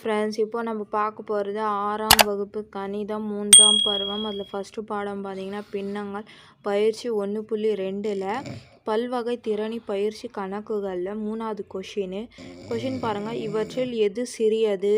Friends இப்போ நம்ம பார்க்க போகிறது ஆறாம் வகுப்பு கணிதம் மூன்றாம் பருவம். அதில் ஃபஸ்ட்டு பாடம் பார்த்திங்கன்னா பின்னங்கள் பயிற்சி ஒன்று புள்ளி ரெண்டில் பல்வகை திறனி பயிற்சி கணக்குகளில் மூணாவது கொஷின் கொஷின் பாருங்கள் இவற்றில் எது சிறியது?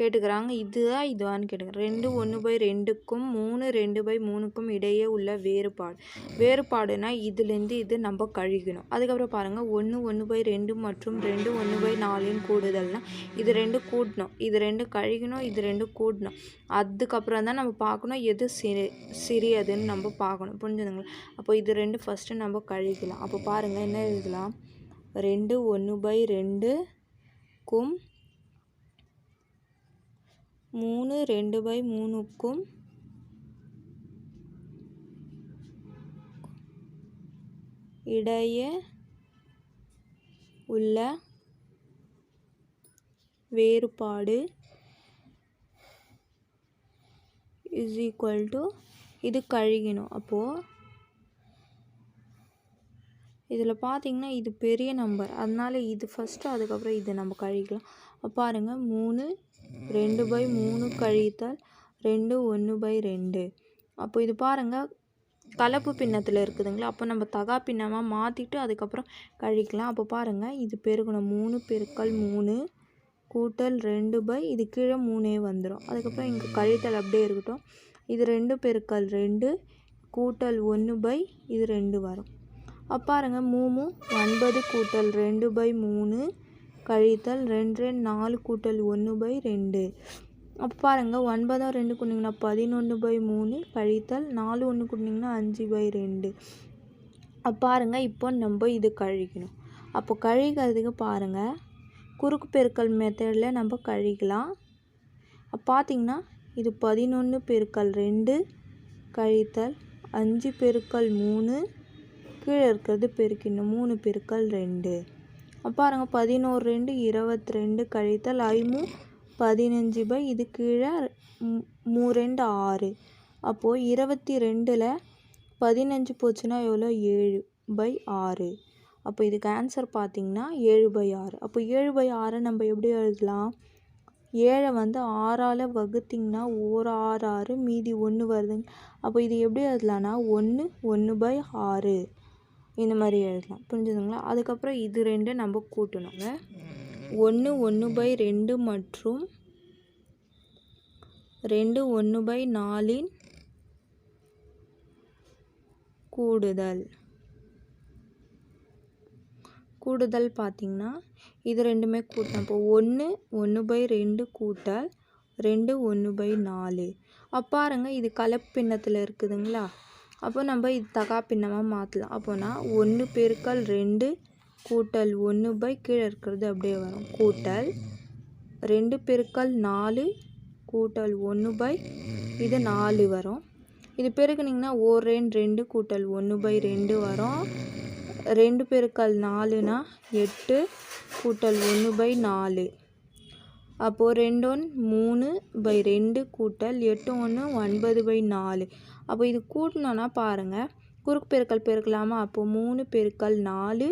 கேட்டுக்கிறாங்க. இதுவா இதுவான்னு கேட்டுக்கிறாங்க. ரெண்டு ஒன்று பை ரெண்டுக்கும் மூணு ரெண்டு பை மூணுக்கும் இடையே உள்ள வேறுபாடு. வேறுபாடுனா இதுலேருந்து இது நம்ம கழிக்கணும். அதுக்கப்புறம் பாருங்கள் ஒன்று ஒன்று பை ரெண்டு மற்றும் ரெண்டு ஒன்று பை நாலின் கூடுதல்னா இது ரெண்டு கூட்டணும். இது ரெண்டு கழிக்கணும் இது ரெண்டு கூட்டணும். அதுக்கப்புறம் தான் நம்ம பார்க்கணும் எது சிறி சிறியதுன்னு நம்ம பார்க்கணும். புரிஞ்சுதுங்களா? அப்போ இது ரெண்டு ஃபஸ்ட்டு நம்ம கழிக்கலாம். அப்போ பாருங்கள் என்ன எழுதலாம்? ரெண்டு ஒன்று பை ரெண்டுக்கும் மூணு ரெண்டு பை மூணுக்கும் இடையே உள்ள வேறுபாடு இஸ் ஈக்குவல் டு இது கழுகினோம் அப்போது இதில் பார்த்தீங்கன்னா இது பெரிய நம்பர் அதனால் இது ஃபஸ்ட்டு அதுக்கப்புறம் இது நம்ம கழிக்கலாம். பாருங்கள் மூணு ரெண்டு பை மூணு கழித்தல் ரெண்டு ஒன்று பை ரெண்டு. அப்போ இது பாருங்கள் கலப்பு பின்னத்தில் இருக்குதுங்களா? அப்போ நம்ம தகா பின்னமாக மாற்றிட்டு அதுக்கப்புறம் கழிக்கலாம். அப்போ பாருங்கள் இது பெருகணும் மூணு பெருக்கல் மூணு கூட்டல் ரெண்டு பை இது கீழே மூணே வந்துடும் அதுக்கப்புறம் இங்கே கழித்தல் அப்படியே இருக்கட்டும். இது ரெண்டு பெருக்கல் ரெண்டு கூட்டல் ஒன்று பை இது ரெண்டு வரும். அப்போ பாருங்கள் மூணு ஒன்பது கூட்டல் ரெண்டு பை மூணு கழித்தல் ரெண்டு ரெண்டு நாலு கூட்டல் ஒன்று பை ரெண்டு. அப்போ பாருங்கள் ஒன்பதாக ரெண்டு கூட்டிங்கன்னா பதினொன்று பை மூணு கழித்தல் நாலு ஒன்று கூட்டிங்கன்னா அஞ்சு பை ரெண்டு. அப்போ பாருங்கள் இப்போ நம்ம இது கழிக்கணும். அப்போ கழிக்கிறதுக்கு பாருங்கள் குறுக்கு பெருக்கல் மெத்தடில் நம்ம கழிக்கலாம். அப்போ பார்த்திங்கன்னா இது பதினொன்று பெருக்கல் ரெண்டு கழித்தல் அஞ்சு பெருக்கல் மூணு கீழே இருக்கிறது பெருக்கிடணும் மூணு பெருக்கல் ரெண்டு. பாருங்கள் பதினோரு ரெண்டு இருபத்தி ரெண்டு கழித்தல் ஐமு பதினஞ்சு பை இது கீழே மூ ரெண்டு ஆறு. அப்போது இருபத்தி ரெண்டில் பதினஞ்சு போச்சுன்னா எவ்வளோ? ஏழு பை ஆறு. அப்போ இதுக்கு ஆன்சர் பார்த்திங்கன்னா ஏழு பை ஆறு. அப்போ ஏழு பை ஆறை நம்ம எப்படி எழுதலாம்? ஏழை வந்து ஆறால் வகுத்திங்கன்னா ஓர் ஆறு ஆறு மீதி ஒன்று வருதுங்க. அப்போ இது எப்படி எழுதலான்னா ஒன்று ஒன்று பை ஆறு. இந்த மாதிரி எழுதலாம். புரிஞ்சுதுங்களா? அதுக்கப்புறம் இது ரெண்டு நம்ம கூட்டணுங்க. ஒன்று ஒன்று பை ரெண்டு மற்றும் ரெண்டு ஒன்று பை நாலின் கூடுதல். கூடுதல் பார்த்திங்கன்னா இது ரெண்டுமே கூட்டணும். இப்போ ஒன்று ஒன்று பை ரெண்டு கூட்டல் ரெண்டு ஒன்று பை நாலு. அப்பாருங்க இது கலப்பின்னத்தில் இருக்குதுங்களா? அப்போ நம்ம இது தகா பின்னமாக மாற்றலாம் அப்போனா ஒன்று பெருக்கல் ரெண்டு கூட்டல் ஒன்று பை கீழே இருக்கிறது அப்படியே வரும். கூட்டல் ரெண்டு பெருக்கல் நாலு கூட்டல் ஒன்று பை இது நாலு வரும். இது பெருக்குனிங்கன்னா ஓர் ரெண்டு ரெண்டு கூட்டல் ஒன்று பை ரெண்டு வரும். ரெண்டு பெருக்கல் நாலுனா எட்டு கூட்டல் ஒன்று பை நாலு. அப்போது ரெண்டு ஒன்று மூணு பை ரெண்டு கூட்டல் எட்டு ஒன்று ஒன்பது பை நாலு. அப்போ இது கூட்டினோன்னா பாருங்கள் குறுக்கு பெருக்கல் பெருக்கலாமா? அப்போது மூணு பெருக்கல் நாலு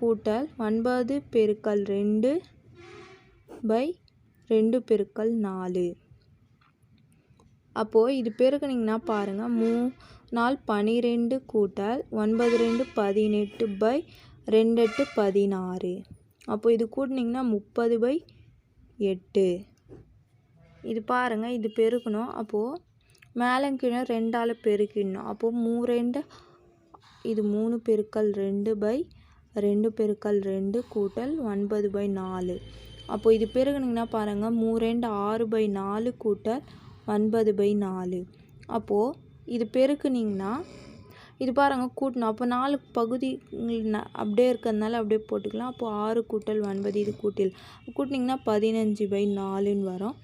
கூட்டல் ஒன்பது பெருக்கல் ரெண்டு பை ரெண்டு பெருக்கல் நாலு. அப்போது இது பெருக்குனிங்கன்னா பாருங்கள் மூ நாள் பனிரெண்டு கூட்டல் ஒன்பது ரெண்டு பதினெட்டு பை ரெண்டு எட்டு பதினாறு. அப்போது இது கூட்டினிங்கன்னா முப்பது பை எட்டு. இது பாருங்கள் இது பெருக்கணும். அப்போது மேலே கீழே ரெண்டால் பெருக்கிடணும். அப்போது மூ ரெண்டு இது மூணு பெருக்கல் ரெண்டு பை ரெண்டு பெருக்கல் ரெண்டு கூட்டல் ஒன்பது பை நாலு. அப்போது இது பெருகுனிங்கன்னா பாருங்கள் மூ ரெண்டு ஆறு பை நாலு கூட்டல் ஒன்பது பை நாலு. அப்போது இது பெருக்குனிங்கன்னா இது பாருங்கள் கூட்டணும் அப்போ நாலு பகுதி அப்படியே இருக்கிறதுனால அப்படியே போட்டுக்கலாம். அப்போது ஆறு கூட்டல் ஒன்பது இது கூட்டில். கூட்டினிங்கன்னா பதினஞ்சு பை நாலுன்னு வரும்.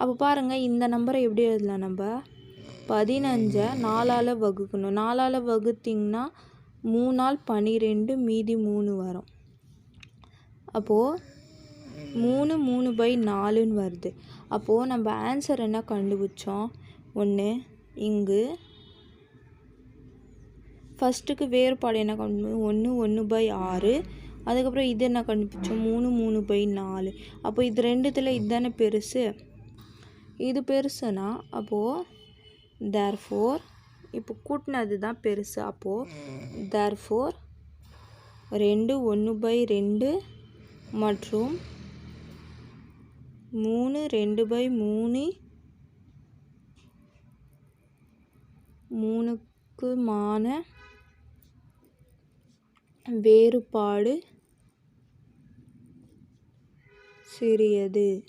அப்போ பாருங்கள் இந்த நம்பரை எப்படி எழுதலாம் நம்ம? பதினஞ்சை நாலால் வகுக்கணும். நாலால் வகுத்திங்கன்னா மூணால் பன்னிரெண்டு மீதி மூணு வரும். அப்போது மூணு மூணு பை நாலுன்னு வருது. அப்போது நம்ம ஆன்சர் என்ன கண்டுபிடிச்சோம்? ஒன்று இங்கு ஃபஸ்ட்டுக்கு வேறுபாடு என்ன கண்டுபிடிச்சோம் ஒன்று ஒன்று பை ஆறு. அதுக்கப்புறம் இது என்ன கண்டுபிடிச்சோம் மூணு மூணு பை நாலு. அப்போ இது ரெண்டுத்தில் இதுதானே பெருசு? இது பெருசுனா அப்போது தேர் ஃபோர் இப்போ கூட்டினது தான் பெருசு. அப்போது தேர் ஃபோர் ரெண்டு ஒன்று பை ரெண்டு மற்றும் மூணு ரெண்டு பை மூணு மூணுக்குமான வேறுபாடு சிறியது.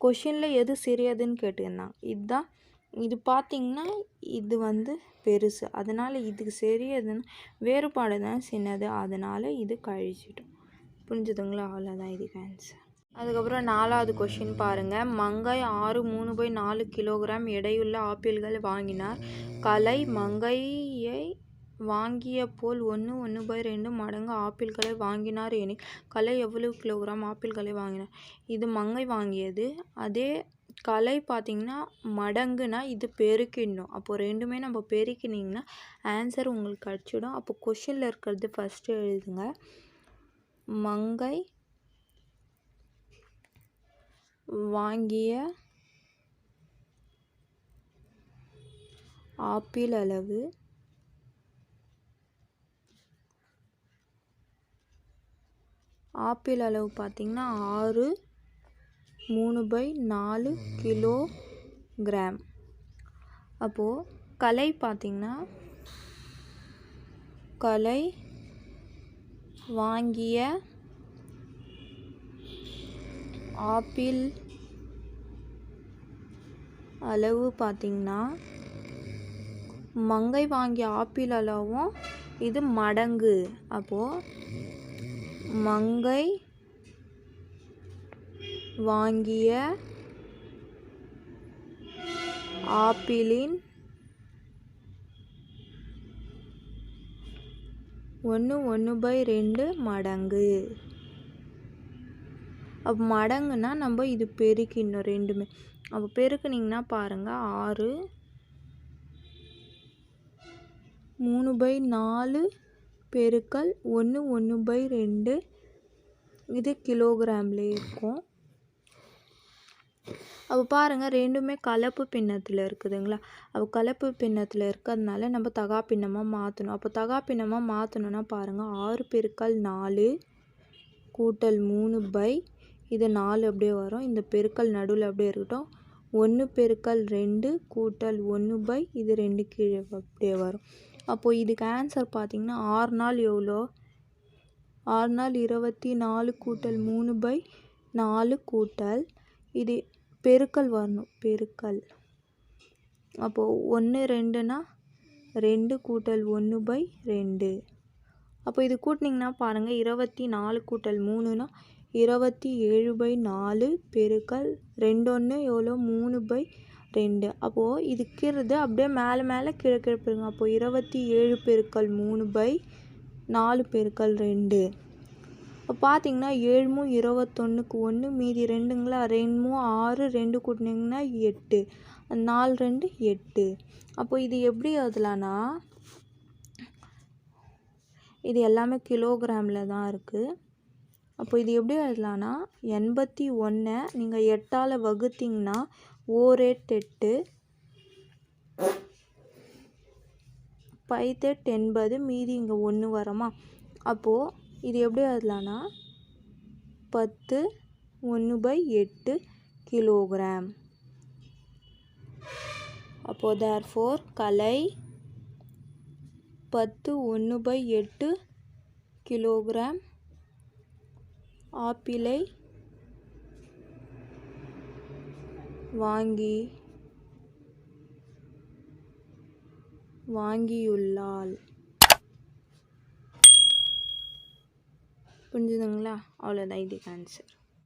கொஷினில் எது சிறியதுன்னு கேட்டிருந்தாங்க இதுதான் இது பார்த்திங்கன்னா இது வந்து பெருசு. அதனால் இதுக்கு சிறியதுன்னு வேறுபாடு தான் சின்னது. அதனால் இது கழிச்சிட்டோம். புரிஞ்சுதுங்களா? அவ்வளோதான் இதுக்கு ஆன்சர் அதுக்கப்புறம் நாலாவது கொஷின் பாருங்கள் மங்கை ஆறு மூணு பை நாலு கிலோகிராம் எடையுள்ள ஆப்பிள்கள் வாங்கினார். கலை மங்கையை வாங்கிய போல் ஒன்று ஒன்று பை ரெண்டு மடங்கு ஆப்பிள்களை வாங்கினார் எனில் கலை எவ்வளவு கிலோகிராம் ஆப்பிள்களை வாங்கினார்? இது மங்கை வாங்கியது. அதே கலை பார்த்திங்கன்னா மடங்குனா இது பெருக்கிடணும். அப்போது ரெண்டுமே நம்ம பெருக்கினிங்கன்னா ஆன்சர் உங்களுக்கு கிடச்சிடும். அப்போ கொஷினில் இருக்கிறது ஃபஸ்ட்டு எழுதுங்க. மங்கை வாங்கிய ஆப்பிள் அளவு ஆப்பிள் அளவு பார்த்திங்கன்னா ஆறு மூணு பை நாலு கிலோ கிராம் அப்போது கலை பார்த்திங்கன்னா கலை வாங்கிய ஆப்பிள் அளவு பார்த்திங்கன்னா மங்கை வாங்கிய ஆப்பிள் அளவும் இது மடங்கு. அப்போது மங்கை வாங்கிய ஆப்பிளின் ஒன்று ஒன்று பை ரெண்டு மடங்கு. அப்போ மடங்குனா நம்ம இது பெருக்கிடணும் ரெண்டுமே. அப்போ பெருக்குனிங்கன்னா பாருங்கள் ஆறு மூணு பை நாலு பெருக்கல் ஒன்று ஒன்று பை ரெண்டு. இது கிலோகிராம்லே இருக்கும். அப்போ பாருங்கள் ரெண்டுமே கலப்பு பின்னத்தில் இருக்குதுங்களா? அப்போ கலப்பு பின்னத்தில் இருக்கிறதுனால நம்ம தகா பின்னமாக மாற்றணும் அப்போ தகா பின்னமாக மாற்றணுன்னா பாருங்கள் ஆறு பெருக்கல் நாலு கூட்டல் மூணு பை. இது நாலு அப்படியே வரும். இந்த பெருக்கல் நடுவில் அப்படியே இருக்கட்டும். ஒன்று பெருக்கல் ரெண்டு கூட்டல் ஒன்று பை. இது ரெண்டு கீழே அப்படியே வரும். அப்போது இதுக்கு ஆன்சர் பார்த்திங்கன்னா ஆறு நாள் எவ்வளோ ஆறு நாள் இருபத்தி நாலு கூட்டல் மூணு பை நாலு கூட்டல். இது பெருக்கல் வரணும் பெருக்கல். அப்போது ஒன்று ரெண்டுனா ரெண்டு கூட்டல் ஒன்று பை ரெண்டு. அப்போ இது கூட்டினிங்கன்னா பாருங்கள் இருபத்தி நாலு கூட்டல் மூணுனா இருபத்தி ஏழு பை நாலு பெருக்கல். ரெண்டு ஒன்று எவ்வளோ மூணு பை ரெண்டு. அப்போது இது கீறது அப்படியே மேலே மேலே கீழே கீழே போயிருங்க. அப்போது இருபத்தி ஏழு பெருக்கள் மூணு பை நாலு பெருக்கள் ரெண்டு. இப்போ பார்த்தீங்கன்னா ஏழுமும் இருபத்தொன்னுக்கு ஒன்று மீதி ரெண்டுங்களா? ரெண்டும் ஆறு ரெண்டு கூட்டினீங்கன்னா எட்டு. நாலு ரெண்டு எட்டு. அப்போ இது எப்படி எழுதலான்னா இது எல்லாமே கிலோகிராமில் தான் இருக்குது அப்போ இது எப்படி எழுதலான்னா எண்பத்தி ஒன்றை நீங்கள் எட்டால் வகுத்தீங்கன்னா ஓரேட்டெட்டு எட்டு என்பது எண்பது மீதி இங்கே ஒன்று வரமா? அப்போது இது எப்படி எழுதலான்னா பத்து ஒன்று பை எட்டு கிலோகிராம். அப்போது தேர் ஃபோர் கலை பத்து ஒன்று பை எட்டு கிலோகிராம். ஆப்பிளை வாங்கி வாங்கியுள்ளாள். புரிஞ்சுதுங்களா? அவ்வளோதான் இதுக்கு ஆன்சர்